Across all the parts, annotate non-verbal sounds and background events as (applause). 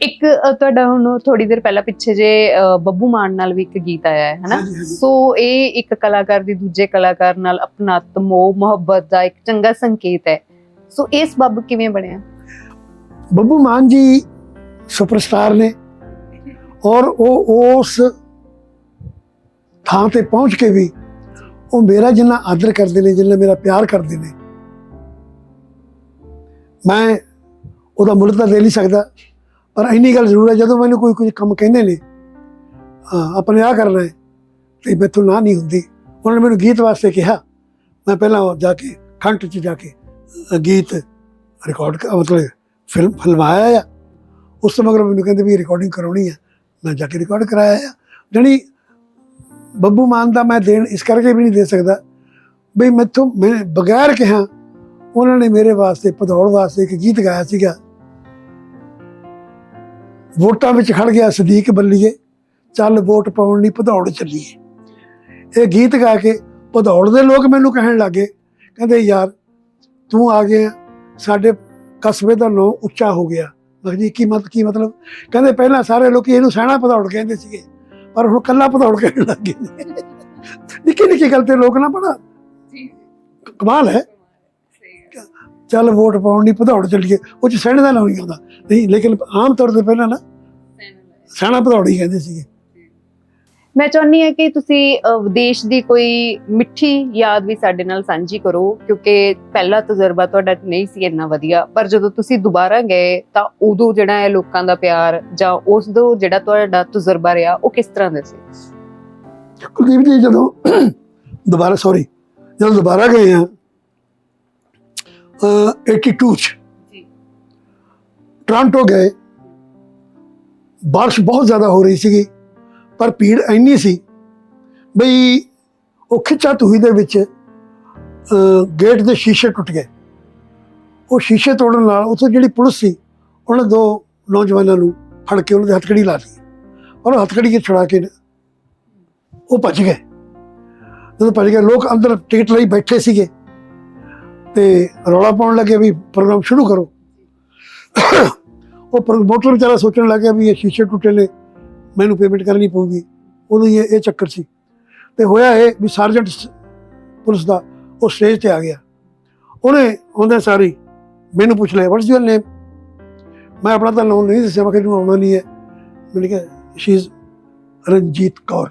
ਇੱਕ ਤੁਹਾਡਾ ਹੁਣ ਥੋੜੀ ਦੇਰ ਪਹਿਲਾਂ ਪਿੱਛੇ ਜੇ ਬੱਬੂ ਮਾਨ ਨਾਲ ਵੀ ਇੱਕ ਗੀਤ ਆਇਆ ਹੈ ਹਨਾ। ਸੋ ਇਹ ਇੱਕ ਕਲਾਕਾਰ ਦੀ ਦੂਜੇ ਕਲਾਕਾਰ ਨਾਲ ਅਪਣਾਤ ਮੋਹ ਮੁਹੱਬਤ ਦਾ ਇੱਕ ਚੰਗਾ ਸੰਕੇਤ ਹੈ। ਸੋ ਇਹ ਸਬਬ ਕਿਵੇਂ ਬਣਿਆ? ਬੱਬੂ ਮਾਨ ਜੀ ਸੁਪਰਸਟਾਰ ਨੇ ਔਰ ਉਹ ਉਸ ਥਾਂ ਤੇ ਪਹੁੰਚ ਕੇ ਵੀ ਉਹ ਮੇਰਾ ਜਿੰਨਾ ਆਦਰ ਕਰਦੇ ਨੇ ਜਿੰਨਾ ਮੇਰਾ ਪਿਆਰ ਕਰਦੇ ਨੇ ਮੈਂ ਉਹਦਾ ਮੁੱਲ ਤਾਂ ਦੇ ਨਹੀਂ ਸਕਦਾ। ਪਰ ਇੰਨੀ ਗੱਲ ਜ਼ਰੂਰ ਹੈ ਜਦੋਂ ਮੈਨੂੰ ਕੋਈ ਕੁਝ ਕੰਮ ਕਹਿੰਦੇ ਨੇ ਹਾਂ ਆਪਣੇ ਆ ਕਰਨਾ ਹੈ ਤੇ ਮੈਥੋਂ ਨਾ ਨਹੀਂ ਹੁੰਦੀ। ਉਹਨਾਂ ਨੇ ਮੈਨੂੰ ਗੀਤ ਵਾਸਤੇ ਕਿਹਾ ਮੈਂ ਪਹਿਲਾਂ ਜਾ ਕੇ ਖੰਡ 'ਚ ਜਾ ਕੇ ਅ, ਗੀਤ ਰਿਕਾਰਡ ਮਤਲਬ ਫਿਲਮ ਫਿਲਮਾਇਆ ਆ। ਉਸ ਤੋਂ ਮਗਰ ਮੈਨੂੰ ਕਹਿੰਦੇ ਵੀ ਰਿਕਾਰਡਿੰਗ ਕਰਾਉਣੀ ਆ। ਮੈਂ ਜਾ ਕੇ ਰਿਕਾਰਡ ਕਰਾਇਆ ਆ। ਜਾਣੀ ਬੱਬੂ ਮਾਨ ਦਾ ਮੈਂ ਦੇਣ ਇਸ ਕਰਕੇ ਵੀ ਨਹੀਂ ਦੇ ਸਕਦਾ। ਬਈ ਮੈਥੋਂ ਮੈਂ ਬਗੈਰ ਕਿਹਾ ਉਹਨਾਂ ਨੇ ਮੇਰੇ ਵਾਸਤੇ ਪਧੌੜ ਵਾਸਤੇ ਇੱਕ ਗੀਤ ਗਾਇਆ ਸੀਗਾ। ਵੋਟਾਂ ਵਿੱਚ ਖੜ ਗਿਆ ਸਦੀਕ ਬੱਲੀਏ ਚੱਲ ਵੋਟ ਪਾਉਣ ਲਈ ਪਧੌੜ ਚੱਲੀਏ। ਇਹ ਗੀਤ ਗਾ ਕੇ ਪਧੌੜ ਦੇ ਲੋਕ ਮੈਨੂੰ ਕਹਿਣ ਲੱਗੇ ਕਹਿੰਦੇ ਯਾਰ ਤੂੰ ਆ ਗਿਆ ਸਾਡੇ ਕਸਬੇ ਦਾ ਨਾਂ ਉੱਚਾ ਹੋ ਗਿਆ। ਮੈਂ ਕਿਹਾ ਜੀ ਕੀ ਮਤ ਕੀ ਮਤਲਬ? ਕਹਿੰਦੇ ਪਹਿਲਾਂ ਸਾਰੇ ਲੋਕੀ ਇਹਨੂੰ ਸਹਿਣਾ ਪਧੌੜ ਕਹਿੰਦੇ ਸੀਗੇ ਪਰ ਹੁਣ ਕੱਲਾ ਪਧੌੜ ਕਹਿਣ ਲੱਗ ਨਿੱਕੀ ਨਿੱਕੀ ਗੱਲ ਤੇ ਲੋਕ ਨਾ ਬੜਾ ਕਮਾਲ ਹੈ। ਚੱਲ ਵੋਟ ਪਾਉਣ ਲਈ ਪਧੌੜ ਚੱਲੀਏ ਉਹ ਚ ਸਹਿਣੇ ਦਾ ਨਹੀਂ ਆਉਂਦਾ। ਨਹੀਂ ਲੇਕਿਨ ਆਮ ਤੌਰ ਤੇ ਪਹਿਲਾਂ ਨਾ ਸਹਿਣਾ ਪਧੌੜੀ ਕਹਿੰਦੇ ਸੀਗੇ। ਮੈਂ ਚਾਹੁੰਦੀ ਹਾਂ ਕਿ ਤੁਸੀਂ ਵਿਦੇਸ਼ ਦੀ ਕੋਈ ਮਿੱਠੀ ਯਾਦ ਵੀ ਸਾਡੇ ਨਾਲ ਸਾਂਝੀ ਕਰੋ ਕਿਉਂਕਿ ਪਹਿਲਾ ਤਜਰਬਾ ਤੁਹਾਡਾ ਨਹੀਂ ਸੀ ਇੰਨਾ ਵਧੀਆ। ਪਰ ਜਦੋਂ ਤੁਸੀਂ ਦੁਬਾਰਾ ਗਏ ਤਾਂ ਉਦੋਂ ਜਿਹੜਾ ਹੈ ਲੋਕਾਂ ਦਾ ਪਿਆਰ ਜਾਂ ਉਸ ਤੋਂ ਜਿਹੜਾ ਤੁਹਾਡਾ ਤਜਰਬਾ ਰਿਹਾ ਉਹ ਕਿਸ ਤਰ੍ਹਾਂ ਦਾ ਸੀ? ਕੁਲਦੀਪ ਜੀ ਜਦੋਂ ਦੁਬਾਰਾ ਸੌਰੀ ਜਦੋਂ ਦੁਬਾਰਾ ਗਏ ਆ 82 ਚ। ਜੀ। ਟੋਰਾਂਟੋ ਗਏ। ਬਾਰਿਸ਼ ਬਹੁਤ ਜ਼ਿਆਦਾ ਹੋ ਰਹੀ ਸੀਗੀ ਪਰ ਭੀੜ ਇੰਨੀ ਸੀ ਬਈ ਉਹ ਖਿੱਚਾ ਤੁਹੀ ਦੇ ਵਿੱਚ ਗੇਟ ਦੇ ਸ਼ੀਸ਼ੇ ਟੁੱਟ ਗਏ। ਉਹ ਸ਼ੀਸ਼ੇ ਤੋੜਨ ਨਾਲ ਉੱਥੇ ਜਿਹੜੀ ਪੁਲਿਸ ਸੀ ਉਹਨੇ ਦੋ ਨੌਜਵਾਨਾਂ ਨੂੰ ਫੜ ਕੇ ਉਹਨਾਂ ਦੇ ਹੱਥਕੜੀ ਲਾ ਲਈ। ਔਰ ਹੱਥਕੜੀ ਕੇ ਛੁਡਾ ਕੇ ਉਹ ਭੱਜ ਗਏ। ਜਦੋਂ ਭੱਜ ਗਏ ਲੋਕ ਅੰਦਰ ਟਿਕਟ ਲਈ ਬੈਠੇ ਸੀਗੇ। ਤੇ ਰੌਲਾ ਪਾਉਣ ਲੱਗੇ ਵੀ ਪ੍ਰੋਗਰਾਮ ਸ਼ੁਰੂ ਕਰੋ। ਉਹ ਪ੍ਰਮੋਟਰ ਵਿਚਾਰਾ ਸੋਚਣ ਲੱਗਿਆ ਵੀ ਇਹ ਸ਼ੀਸ਼ੇ ਟੁੱਟੇ ਨੇ, ਮੈਨੂੰ ਪੇਮੈਂਟ ਕਰਨੀ ਪਊਗੀ। ਉਹਨੂੰ ਇਹ ਇਹ ਚੱਕਰ ਸੀ। ਤੇ ਹੋਇਆ ਇਹ ਵੀ ਸਰਜੈਂਟ ਪੁਲਿਸ ਦਾ ਉਹ ਸਟੇਜ ਤੇ ਆ ਗਿਆ। ਉਹਨੇ ਉਹਦੇ ਸਾਰੀ ਮੈਨੂੰ ਪੁੱਛ ਲਿਆ ਵਾਟਸ ਯੂਰ ਨੇਮ ਮੈਂ ਆਪਣਾ ਤਾਂ ਨਾਮ ਨਹੀਂ ਦੱਸਿਆ, ਮੈਂ ਕਿਹਾ ਆਉਣਾ ਨਹੀਂ ਹੈ। ਮੈंने ਕਿਹਾ ਸ਼ੀ ਇਜ਼ ਰਣਜੀਤ ਕੌਰ।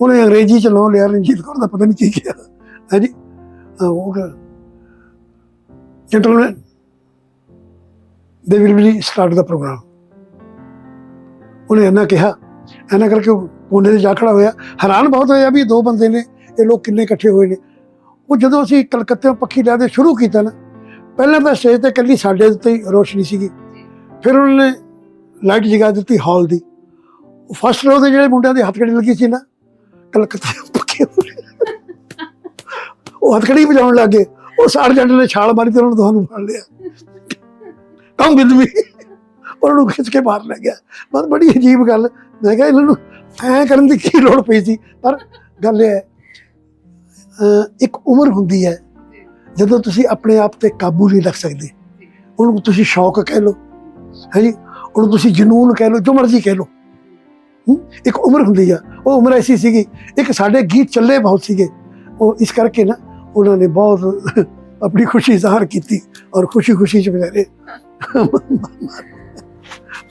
ਉਹਨੇ ਅੰਗਰੇਜ਼ੀ ਚ ਨਾਮ ਲਿਆ, ਰਣਜੀਤ ਕੌਰ ਦਾ ਪਤਾ ਨਹੀਂ ਕੀ ਕਿਹਾ। ਹੈ, ਉਹ gentleman they will be start the program ਉਹਨੇ ਇਹਨਾਂ ਕਿਹਾ ਇਹਨਾਂ ਕਰਕੇ ਉਹ ਕੋਨੇ ਤੇ ਜਾ ਖੜਾ ਹੋਇਆ। ਹੈਰਾਨ ਬਹੁਤ ਹੋਇਆ ਵੀ ਦੋ ਬੰਦੇ ਨੇ, ਇਹ ਲੋਕ ਕਿੰਨੇ ਇਕੱਠੇ ਹੋਏ ਨੇ। ਉਹ ਜਦੋਂ ਅਸੀਂ ਕਲਕੱਤੇ ਪੱਖੀ ਲੈ ਦੇ ਸ਼ੁਰੂ ਕੀਤਾ ਨਾ, ਪਹਿਲਾਂ ਤਾਂ ਸਟੇਜ ਤੇ ਇਕੱਲੀ ਸਾਡੇ ਉੱਤੇ ਹੀ ਰੋਸ਼ਨੀ ਸੀਗੀ। ਫਿਰ ਉਹਨਾਂ ਨੇ ਲਾਈਟ ਜਗਾ ਦਿੱਤੀ ਹਾਲ ਦੀ। ਫਸਟ ਰੋ ਦੇ ਜਿਹੜੇ ਮੁੰਡਿਆਂ ਦੇ ਹੱਥਕੜੀ ਲੱਗੀ ਸੀ ਨਾ ਕਲਕੱਤੇ ਪੱਕੇ ਉਹ ਹੱਥਕੜੀ ਵਜਾਉਣ ਲੱਗੇ ਉਹ ਸਰਜੈਂਟ ਨੇ ਛਾਲ ਮਾਰੀ ਤੇ ਉਹਨਾਂ ਨੂੰ ਤੁਹਾਨੂੰ ਫੜ ਲਿਆ। ਕੰਮ ਵਿਦ ਵੀ? ਉਹਨਾਂ ਨੂੰ ਖਿੱਚ ਕੇ ਬਾਹਰ ਲੈ ਗਿਆ। ਬਸ ਬੜੀ ਅਜੀਬ ਗੱਲ। ਮੈਂ ਕਿਹਾ ਇਹਨਾਂ ਨੂੰ ਐ ਕਰਨ ਦੀ ਕੀ ਲੋੜ ਪਈ ਸੀ? ਪਰ ਗੱਲ ਇਹ ਹੈ ਇੱਕ ਉਮਰ ਹੁੰਦੀ ਹੈ, ਜਦੋਂ ਤੁਸੀਂ ਆਪਣੇ ਆਪ ਤੇ ਕਾਬੂ ਨਹੀਂ ਰੱਖ ਸਕਦੇ। ਉਹਨੂੰ ਤੁਸੀਂ ਸ਼ੌਕ ਕਹਿ ਲਓ। ਹੈ ਜੀ ਉਹਨੂੰ ਤੁਸੀਂ ਜਨੂਨ ਕਹਿ ਲਓ, ਜੋ ਮਰਜ਼ੀ ਕਹਿ ਲਓ। ਇੱਕ ਉਮਰ ਹੁੰਦੀ ਆ। ਉਹ ਉਮਰ ਐਸੀ ਸੀਗੀ, ਇੱਕ ਸਾਡੇ ਗੀਤ ਚੱਲੇ ਬਹੁਤ ਸੀਗੇ। ਉਹ ਇਸ ਕਰਕੇ ਨਾ ਉਹਨਾਂ ਨੇ ਬਹੁਤ (laughs) ਆਪਣੀ ਖੁਸ਼ੀ ਜ਼ਾਹਰ ਕੀਤੀ ਔਰ ਖੁਸ਼ੀ ਖੁਸ਼ੀ ਚ ਵਿਚਾਰੇ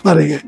ਮਾਰੇ ਗਏ।